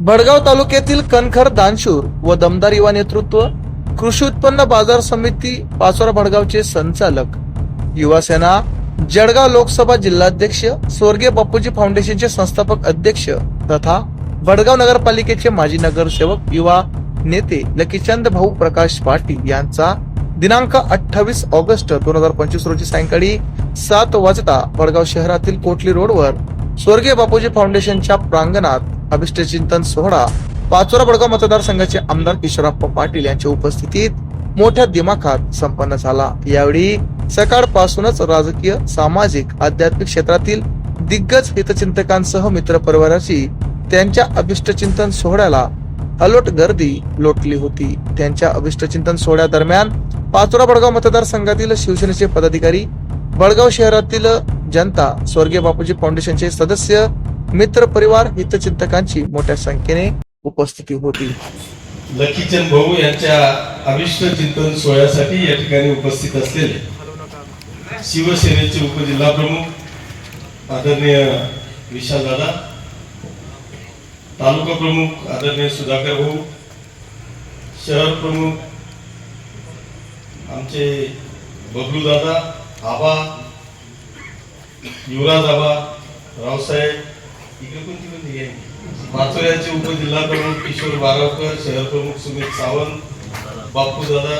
भडगाव तालुक्यातील कणखर दानशूर व दमदार युवा नेतृत्व कृषी उत्पन्न बाजार समिती पाचोरा भडगावचे संचालक युवा सेना जळगाव लोकसभा जिल्हाध्यक्ष स्वर्गीय बापूजी फाउंडेशनचे संस्थापक अध्यक्ष तथा भडगाव नगरपालिकेचे माजी नगरसेवक युवा नेते लकीचंद भाऊ प्रकाश पाटील यांचा दिनांक अठ्ठावीस ऑगस्ट दोन हजार पंचवीस रोजी सायंकाळी सात वाजता भडगाव शहरातील कोटली रोडवर स्वर्गीय बापूजी फाउंडेशनच्या प्रांगणात अभिष्टचिंतन सोहळा. पाचोरा बडगाव मतदारसंघाचे आमदार किशोरप्पा पाटील यांच्या उपस्थितीत मोठ्या दिमाखात संपन्न झाला. यावेळी सकाळपासूनच राजकीय सामाजिक आध्यात्मिक क्षेत्रातील दिग्गज हितचिंतकांसह मित्रपरिवाराची त्यांच्या अभिष्टचिंतन सोहळ्याला अलोट गर्दी लोटली होती. त्यांच्या अभिष्टचिंतन सोहळ्यादरम्यान पाचोरा बडगाव मतदारसंघातील शिवसेनेचे पदाधिकारी बडगाव शहरातील जनता स्वर्गीय बापूजी फाउंडेशनचे सदस्य मित्र परिवार हितचिंतकांची मोठ्या संख्येने उपस्थिती होती. लकीचंद भाऊ यांच्या अविष्ट चिंतन सोहळ्यासाठी या ठिकाणी उपस्थित असलेले शिवसेनेचे उपजिल्हा प्रमुख आदरणीय विशाल दादा तालुका प्रमुख आदरणीय सुधाकर भाऊ शहर प्रमुख आमचे बबलू दादा आबा युवराज आबा रावसाहेब पाचोऱ्याचे उपजिल्हा प्रमुख किशोर बारावकर शहर प्रमुख सुमित सावंत बापू दादा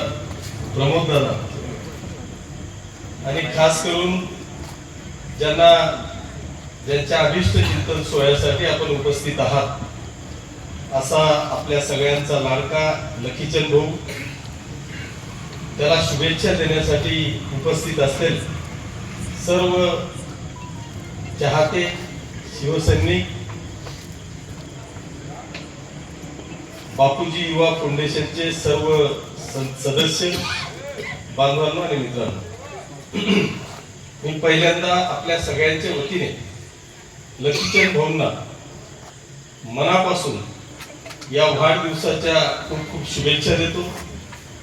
प्रमोद दादा. आणि खास करून ज्यांना ज्यांच्या अभिष्ट चिंतन सोहळ्यासाठी आपण उपस्थित आहात असा आपल्या सगळ्यांचा लाडका लखीचंद भाऊ त्याला शुभेच्छा देण्यासाठी उपस्थित असतील सर्व चाहते शिवसैनिक बापूजी युवा फाउंडेशनचे सर्व सदस्य बांधवांनो आणि मित्रांनो. मी पहिल्यांदा आपल्या सगळ्यांच्या वतीने लक्ष्मीचंद भाऊंना मनापासून या वाढदिवसाच्या खूप खूप शुभेच्छा देतो.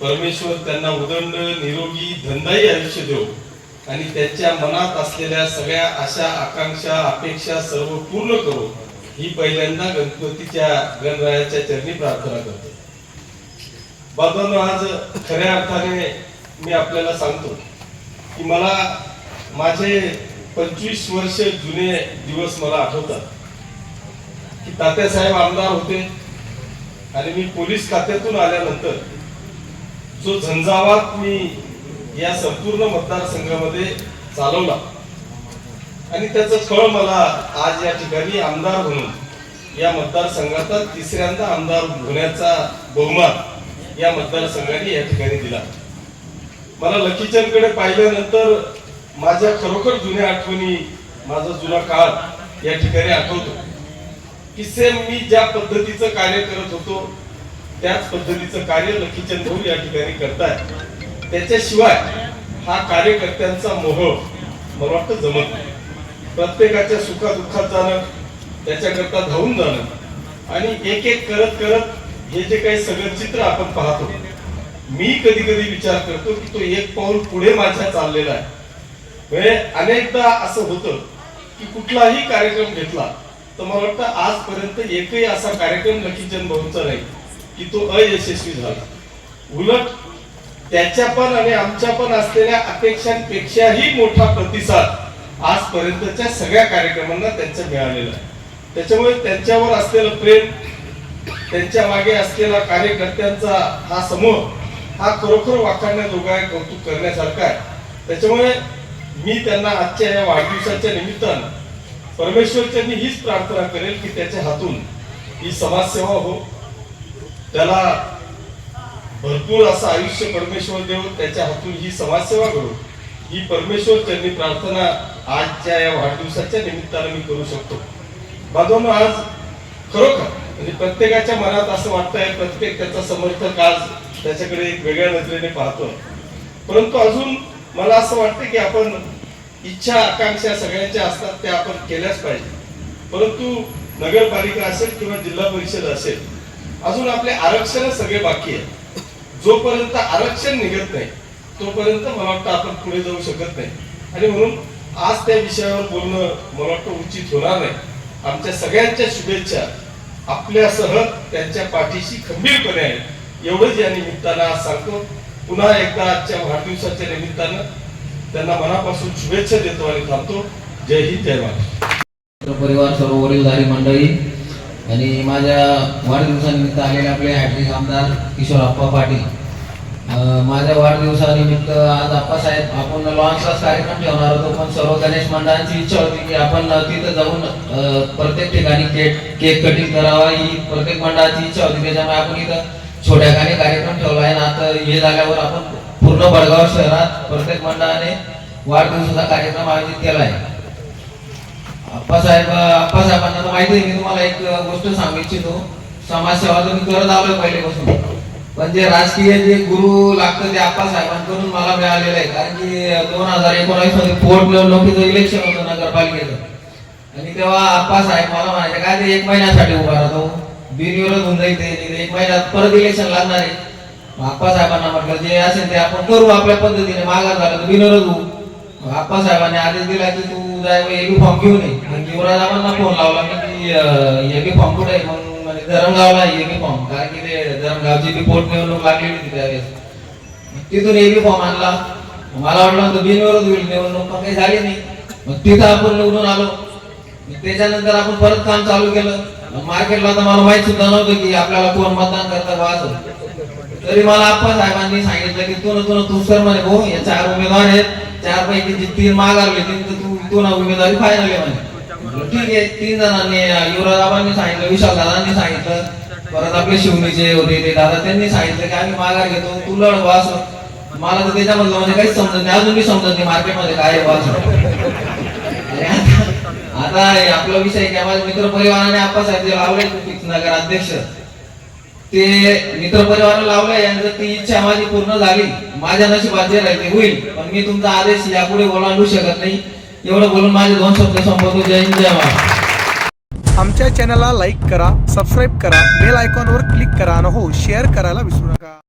परमेश्वर त्यांना उदंड निरोगी धंदाही आयुष्य देऊ आणि त्यांच्या मनात असलेल्या सगळ्या आशा आकांक्षा अपेक्षा सर्व पूर्ण करू ही पहिल्यांदा गणपतीच्या गणरायाच्या चरणी प्रार्थना करतो. बाबांनो आज खऱ्या अर्थाने मी आपल्याला सांगतो की मला माझे पंचवीस वर्ष जुने दिवस मला आठवतात. की तात्यासाहेब आमदार होते आणि मी पोलीस खात्यातून आल्यानंतर जो झंझावात मी या संपूर्ण मतदारसंघामध्ये चालवला. आणि त्याचं फळ मला आज या ठिकाणी आमदार म्हणून या मतदारसंघाचा तिसऱ्यांदा आमदार होण्याचा बहुमान या मतदारसंघाने या ठिकाणी दिला. मला लकीचंदकडे पाहिल्यानंतर माझ्या खरोखर जुन्या आठवणी माझा जुना काळ या ठिकाणी आठवतो. की सेम मी ज्या पद्धतीचं कार्य करत होतो त्याच पद्धतीचं कार्य लकीचंद भाऊ या ठिकाणी करतायत. त्याच्याशिवाय हा कार्यकर्त्यांचा मोह मला वाटतं जमत नाही. प्रत्येकाच्या सुखादुःखात जाणं त्याच्याकरता धावून जाणं. आणि एक एक करत करत हे जे काही सगळं चित्र आपण पाहतो मी कधी कधी विचार करतो की तो एक पाऊल पुढे माझ्या चाललेला आहे. म्हणजे अनेकदा असं होतं की कुठलाही कार्यक्रम घेतला तर मला वाटतं आजपर्यंत एकही असा कार्यक्रम लकीचंद भाऊंचा नाही की तो अयशस्वी झाला. उलट त्याच्या पण आणि आमच्या पण असलेल्या अपेक्षांपेक्षाही मोठा प्रतिसाद आजपर्यंतच्या सगळ्या कार्यक्रमांना त्यांचा मिळालेला आहे. त्याच्यामुळे त्यांच्यावर असलेलं प्रेम त्यांच्या मागे असलेला कार्यकर्त्यांचा हा समूह हा खरोखर वाखाणण्याजोगा आहे कौतुक करण्यासारखा आहे. त्याच्यामुळे मी त्यांना आजच्या या वाढदिवसाच्या निमित्तानं परमेश्वरच्यांनी हीच प्रार्थना करेल की त्याच्या हातून ही समाजसेवा हो. त्याला भरपूर असं आयुष्य परमेश्वर देऊन त्याच्या हातून ही समाजसेवा करू. ही परमेश्वर त्यांनी प्रार्थना आजच्या या वाढदिवसाच्या निमित्तानं मी करू शकतो. बांधवांनो आज खरोखर म्हणजे प्रत्येकाच्या मनात असं वाटतंय प्रत्येक त्याचा समर्थक आज त्याच्याकडे एक वेगळ्या नजरेने पाहतोय. परंतु अजून मला असं वाटतं की आपण इच्छा आकांक्षा सगळ्यांच्या असतात त्या आपण केल्याच पाहिजे. परंतु नगरपालिका असेल किंवा जिल्हा परिषद असेल अजून आपले आरक्षण सगळे बाकी आहे. जोपर्यंत आरक्षण निघत नाही तोपर्यंत मला वाटतं आपण पुढे जाऊ शकत नाही. आणि म्हणून आज त्या विषयावर बोलणं मला वाटतं उचित होणार नाही. आमच्या सगळ्यांच्या शुभेच्छा आपल्यासह त्यांच्या पाठीशी खंबीरपणे आहे एवढंच या निमित्तानं आज सांगतो. पुन्हा एकदा आजच्या वाढदिवसाच्या निमित्तानं त्यांना मनापासून शुभेच्छा देतो आणि थांबतो. जय हिंद जय महाराष्ट्र. परिवार सर्व वडीलधारी मंडळी आणि माझ्या वाढदिवसानिमित्त आलेले आपले हॅट्रिक आमदार किशोर आप्पा पाटील. माझ्या वाढदिवसानिमित्त आज आप्पासाहेब आपण लॉन्चलाच कार्यक्रम ठेवणार होतो पण सर्व गणेश मंडळांची इच्छा होती की आपण तिथं जाऊन प्रत्येक ठिकाणी केक केक कटिंग करावा ही प्रत्येक मंडळाची इच्छा होती. त्याच्यामुळे आपण इथं छोट्या गाणी कार्यक्रम ठेवला आहे. ना आता हे झाल्यावर आपण पूर्ण बडगाव शहरात प्रत्येक मंडळाने वाढदिवसाचा कार्यक्रम आयोजित केला आहे. अप्पासाहेब अप्पासाहेबांना तर माहिती आहे मी तुम्हाला एक गोष्ट सांगू इच्छितो. समाजसेवा तुम्ही करत आलोय पहिल्यापासून पण जे राजकीय जे गुरु लागतं ते अप्पासाहेबांकडून मला मिळालेलं आहे. कारण की दोन हजार एकोणावीसमध्ये पोट निवडणुकीचं इलेक्शन होतं नगरपालिकेचं. आणि तेव्हा अप्पासाहेब मला म्हणायचे काय ते एक महिन्यासाठी उभा राहतो? बिनविरोध होऊन जाईल ते. तिथे एक महिन्यात परत इलेक्शन लागणार आहे. मग अप्पासाहेबांना म्हटलं जे असेल ते आपण करू. आपल्या पद्धतीने माघार झालं तर बिनविरोध होऊ. मग आप्पासाहेबांनी आदेश दिला की तू जाय एबी फॉर्म घेऊन ये. मग युवराजाबांना फोन लावला मी की एबी फॉर्म कुठे आहे? मग म्हणे धरणगावला एबी फॉर्म कारण की ते धरणगावची बी पोट निवडणूक लागली होती त्यावेळेस तिथून एबी फॉर्म आणला. मला वाटलं होतं बिनविरोध होईल. निवडणूक पण काही झाली नाही. मग तिथं आपण निवडून आलो. त्याच्यानंतर आपण परत काम चालू केलं. मार्केटला तर मला माहीत सुद्धा नव्हतं की आपल्याला कोण मतदान करता बा असं. तरी मला आप्पा साहेबांनी सांगितलं की तू न तू तू सर म्हणे भाऊ या चार उमेदवार आहेत. चार पैकी तीन माघारले तीन तू तू ना उमेदवारी फायनल आहे म्हणे. म्हटलं, ठीक आहे तीन जणांनी युवराजाबांनी सांगितलं विशाल दादांनी सांगितलं परत आपले शिवणीचे होते ते दादा त्यांनी सांगितलं की आम्ही माघार घेतो तू लढ वास असं मला तर त्याच्यामधलं म्हणजे काहीच समजत नाही अजून मी समजत नाही मार्केटमध्ये काय वास असं. आता आपला विषय की माझ्या मित्र परिवाराने आपण साहेब लावले नगर अध्यक्ष ते मित्र परिवाराला लावलंय यांचं ती इच्छा माझी पूर्ण झाली माझ्या नशिबात जे राहील ते होईल. पण मी तुमचा आदेश यापुढे ओलांडू शकत नाही. एवढं बोलून माझे दोन शब्द संपवतो. जय हिंद जय महाराज आमच्या चॅनलला लाईक करा सबस्क्राईब करा बेल आयकॉनवर क्लिक करा आणि हो शेअर करायला विसरू नका.